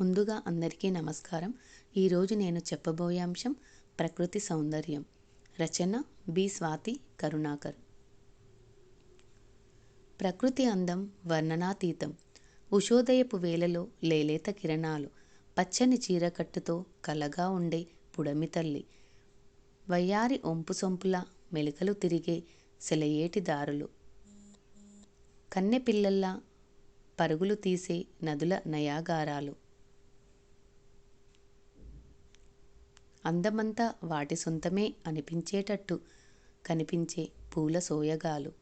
ముందుగా అందరికీ నమస్కారం. ఈరోజు నేను చెప్పబోయే అంశం ప్రకృతి సౌందర్యం. రచన బి స్వాతి కరుణాకర్. ప్రకృతి అందం వర్ణనాతీతం. ఉషోదయపు వేలలో లేలేత కిరణాలు. పచ్చని చీరకట్టుతో కలగా ఉండే పుడమి తల్లి. వయ్యారి ఒంపు సొంపుల మెలికలు తిరిగే సెలయేటి దారులు. కన్నె పిల్లల్లా పరుగులు తీసే నదుల నయాగారాలు. అందమంతా వాటి సొంతమే అనిపించేటట్టు కనిపించే పూల సోయగాలు.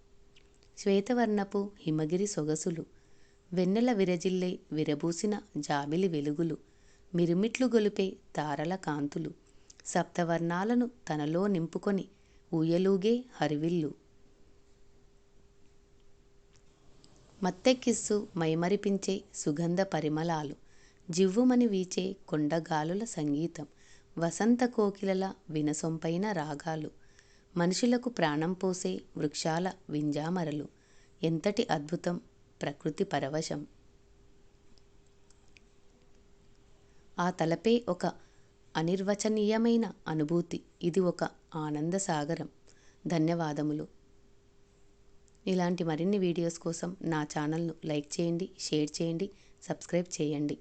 శ్వేతవర్ణపు హిమగిరి సొగసులు వెన్నెల విరజిల్లే విరబూసిన జాబిలి వెలుగులు మిరుమిట్లు గొలిపే తారల కాంతులు సప్తవర్ణాలను తనలో నింపుకొని ఊయలూగే హరివిల్లు. మత్తెక్కిస్సు మైమరిపించే సుగంధ పరిమళాలు జివ్వుమని వీచే కొండగాలుల సంగీతం. వసంత కోకిలల వినసొంపైన రాగాలు. మనుషులకు ప్రాణం పోసే వృక్షాల వింజామరలు. ఎంతటి అద్భుతం ప్రకృతి పరవశం. ఆ తలపే ఒక అనిర్వచనీయమైన అనుభూతి. ఇది ఒక ఆనంద సాగరం ధన్యవాదములు. ఇలాంటి మరిన్ని వీడియోస్ కోసం నా ఛానల్ను లైక్ చేయండి షేర్ చేయండి సబ్స్క్రైబ్ చేయండి.